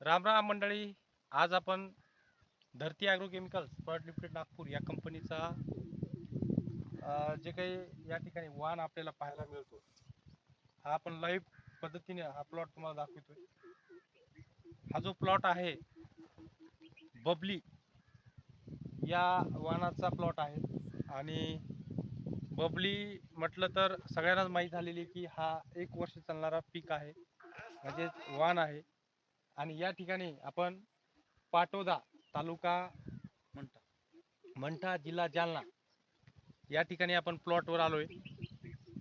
राम राम मंडळी आज आपण Dharti Agro Chemicals Product Limited Nagpur या कंपनीचा जे काही या ठिकाणी वाहन आपल्याला पाहायला मिळतो हा आपण लाईव्ह पद्धतीने हा प्लॉट तुम्हाला दाखवतोय. हा जो प्लॉट आहे बबली या वाहनाचा प्लॉट आहे. आणि बबली म्हटलं तर सगळ्यांनाच माहीत झालेली की हा एक वर्ष चालणारा पीक आहे. म्हणजेच वाण आहे. आणि या ठिकाणी आपण पाटोदा तालुका म्हणता म्हणता जिल्हा जालना. या ठिकाणी आपण प्लॉटवर आलोय.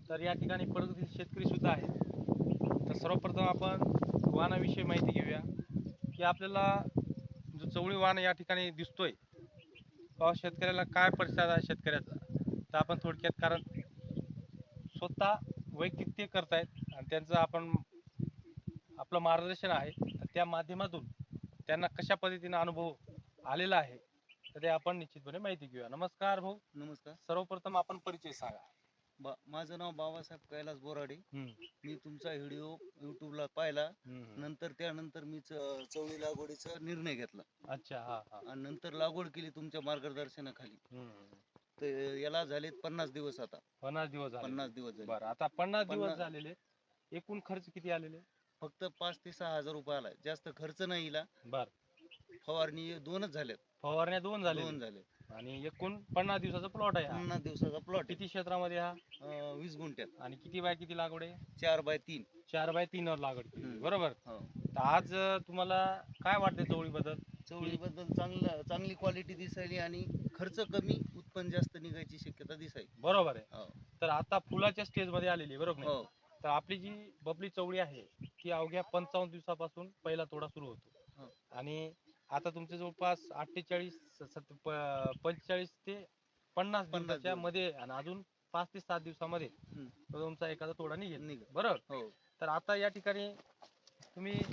तर या ठिकाणी प्रगती शेतकरी सुद्धा आहेत. तर सर्वप्रथम आपण वाहनाविषयी माहिती घेऊया. की आपल्याला जो चवळी वाहन या ठिकाणी दिसतोय शेतकऱ्याला काय प्रतिसाद आहे शेतकऱ्याचा? तर आपण थोडक्यात कारण स्वतः वैयक्तिक ते करतायत आणि त्यांचं आपण आपलं मार्गदर्शन आहे. त्या माध्यमातून त्यांना कशा पद्धतीने अनुभव आलेला आहे तर ते आपण निश्चितपणे माहिती घेऊया. नमस्कार भाऊ. नमस्कार. सर्वप्रथम आपण परिचय सांगा. बा माझं नाव बाबासाहेब कैलास बोराडे. मी तुमचा व्हिडिओ युट्यूबला पाहिला. नंतर त्यानंतर मी च- चवळी लागवडीचा निर्णय घेतला. अच्छा हा हा. आणि नंतर लागवड केली तुमच्या मार्गदर्शनाखाली. हम्म. तर याला झालेत पन्नास दिवस आता. पन्नास दिवस झाले. पन्नास दिवस झाले. बरं आता पन्नास दिवस पन्नास- झालेले. एकूण खर्च किती आलेले? फक्त पाच ते सहा हजार रुपये आला. जास्त खर्च नाही इला. बर. फवारणी दोनच झाल्यात. फवारण्या दोन झाले दोन झाले आणि एकूण पन्नास दिवसाचा प्लॉट आहे हा. पन्नास दिवसाचा प्लॉट किती क्षेत्रामध्ये हा? वीस गुंठ्यात. आणि किती बाय किती लागवड आहे? चार बाय तीन. चार बाय तीन वर लागवड केली. हम्म. बरोबर. हो. तर आज अं, तुम्हाला काय वाटते चवळी बद्दल? चवळीबद्दल चांगलं चांगली क्वालिटी दिसायली आणि खर्च कमी उत्पन्न जास्त निघायची शक्यता दिसायली. बरोबर आहे. हो. तर आता फुलाच्या स्टेजमध्ये आलेली आहे, बरोबर? हो. तर आपली जी बबली चवळी आहे ती अवघ्या पंचावन्न दिवसापासून पहिला तोडा सुरू होतो. आणि आता तुमचे जवळपास अठ्ठेचाळीस पंचेचाळीस ते पन्नास दिवसाच्या दिवस. मध्ये आणि अजून पाच ते सात दिवसामध्ये तुमचा एखादा तोडा निघेल. निघ बरोबर हो. तर आता या ठिकाणी तुम्ही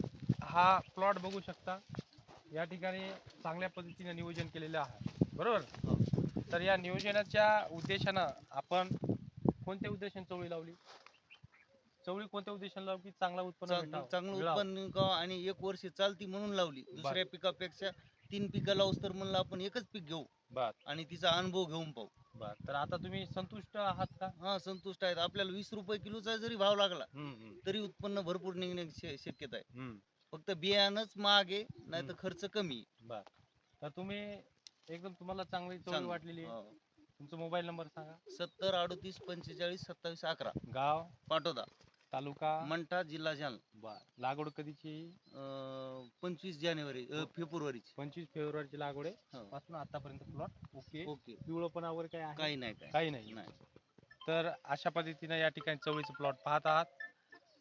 हा प्लॉट बघू शकता. या ठिकाणी चांगल्या पद्धतीने नियोजन केलेलं आहे. बरोबर? हो. तर या नियोजनाच्या उद्देशानं आपण कोणत्या उद्देशाने चवळी लावली? चवळी कोणत्या उद्देशाने लावली की चांगला उत्पन्न चांग- भेटावं, चांगलं मिळावं. उत्पन्न निघावं आणि एक वर्ष चालती म्हणून लावली. दुसऱ्या पिकापेक्षा तीन पिकं लावूस तर म्हणलं आपण एकच पीक घेऊ. बर. आणि तिचा अनुभव घेऊन पाहू. बर. तर आता तुम्ही संतुष्ट आहात का? हा संतुष्ट आहेत. आपल्याला वीस रुपये किलोचा जरी भाव लागला हम्म, हम्म, तरी उत्पन्न भरपूर निघण्याची शे- शक्यता आहे. हम्म. फक्त बियाणंच महाग आहे नाही तर हम्म. खर्च कमी आहे. बर. तर तुम्ही एकदम तुम्हाला चांगली चवळी चांगलं. वाटलेली आहे. हो. तुमचा मोबाईल नंबर सांगा. सत्तर अडतीस पंचेचाळीस सत्तावीस अकरा. गाव? पाटोदा. तालुका? मंठा जिल्हा जालना. बर. लागवड कधीची अं, पंचवीस जानेवारी अं, फेब्रुवारीची. पंचवीस फेब्रुवारीची लागवड आहे. हो. पासून आतापर्यंत प्लॉट ओके. ओके. पिवळपणा वगैरे काय आहे? काही नाही काय काही नाही. नाही. तर अशा पद्धतीने या ठिकाणी चवळीचं प्लॉट पाहत आहात.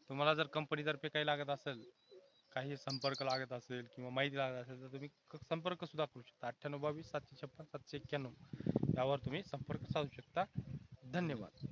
तुम्हाला जर कंपनीतर्फे काही लागत असेल काही संपर्क लागत असेल किंवा माहिती लागत असेल तर तुम्ही क- संपर्क सुद्धा करू शकता. अठ्ठ्याण्णव बावीस सातशे छप्पन सातशे एक्क्याण्णव यावर तुम्ही संपर्क साधू शकता. धन्यवाद.